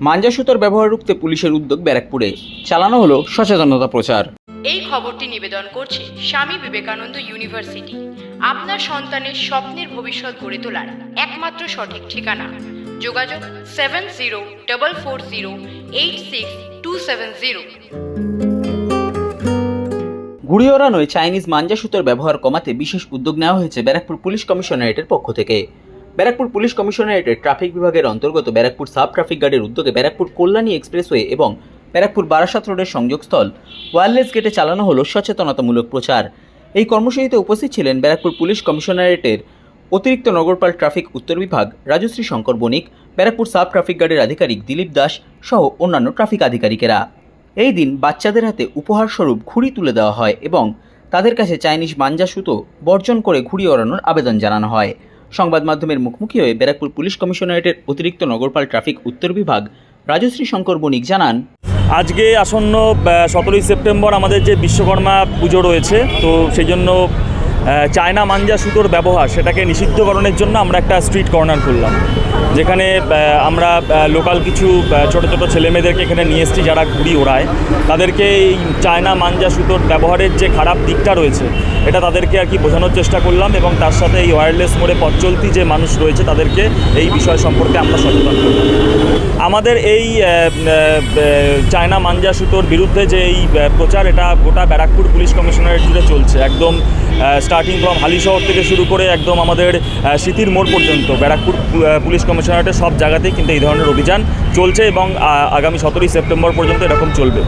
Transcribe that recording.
মাঞ্জা সুতোর ব্যবহার রুখতে পুলিশের উদ্যোগ ব্যারাকপুরে। চালানো হলো সচেতনতা প্রচার। এই খবরটি নিবেদন করছে স্বামী বিবেকানন্দ ইউনিভার্সিটি। আপনার সন্তানের স্বপ্নের ভবিষ্যৎ গড়ে তোলার একমাত্র সঠিক ঠিকানা। যোগাযোগ seven zero double four zero eight six two seven zero. ঘুড়ি ওড়ানোয় চাইনিজ মাঞ্জা সুতোর ব্যবহার কমাতে বিশেষ উদ্যোগ নেওয়া হয়েছে ব্যারাকপুর পুলিশ কমিশনারেটের পক্ষ থেকে। ব্যারাকপুর পুলিশ কমিশনারেটের ট্রাফিক বিভাগের অন্তর্গত ব্যারাকপুর সাব ট্রাফিক গার্ডের উদ্যোগে ব্যারাকপুর কল্যাণী এক্সপ্রেসওয়ে এবং ব্যারাকপুর বারাসাত রোডের সংযোগস্থল ওয়্যারলেস গেটে চালানো হলো সচেতনতামূলক প্রচার। এই কর্মসূচিতে উপস্থিত ছিলেন ব্যারাকপুর পুলিশ কমিশনারেটের অতিরিক্ত নগরপাল ট্রাফিক উত্তর বিভাগ রাজশ্রী শঙ্কর বণিক, ব্যারাকপুর সাব ট্রাফিক গার্ডের আধিকারিক দিলীপ দাস সহ অন্যান্য ট্রাফিক আধিকারিকেরা। এই দিন বাচ্চাদের হাতে উপহার স্বরূপ ঘুড়ি তুলে দেওয়া হয় এবং তাদের কাছে চাইনিজ মাঞ্জা সুতো বর্জন করে ঘুড়ি ওড়ানোর আবেদন জানানো হয়। সংবাদ মাধ্যমের মুখোমুখি হয়ে ব্যারাকপুর পুলিশ কমিশনারেটের অতিরিক্ত নগরপাল ট্রাফিক উত্তর বিভাগ রাজশ্রী শঙ্কর বণিক জানান, আজকে আসন্ন সতেরোই সেপ্টেম্বর আমাদের যে বিশ্বকর্মা পুজো রয়েছে, তো সেই জন্য চায়না মাঞ্জা সুতোর ব্যবহার সেটাকে নিষিদ্ধকরণের জন্য আমরা একটা স্ট্রিট কর্নার খুললাম। যেখানে আমরা লোকাল কিছু ছোট ছোট ছেলেমেয়েদেরকে এখানে নিয়ে এসেছি যারা ঘুড়ি ওড়ায়। তাদেরকে এই চায়না মাঞ্জা সুতোর ব্যবহারের যে খারাপ দিকটা রয়েছে এটা তাদেরকে আর কি বোঝানোর চেষ্টা করলাম এবং তার সাথে এই ওয়্যারলেস মোড়ে পথ চলতি যে মানুষ রয়েছে তাদেরকে এই বিষয় সম্পর্কে আমরা সচেতন করলাম। আমাদের এই চায়না মাঞ্জা সুতোর বিরুদ্ধে যে এই প্রচার এটা গোটা ব্যারাকপুর পুলিশ কমিশনারেট জুড়ে চলছে। একদম স্টার্টিং ফ্রম হালিশহর থেকে শুরু করে একদম আমাদের আহ, স্মৃতির মোড় পর্যন্ত ব্যারাকপুর পুলিশ কমিশনারেটের সব জায়গাতেই কিন্তু এই ধরনের অভিযান চলছে এবং আগামী সতেরোই সেপ্টেম্বর পর্যন্ত এরকম চলবে।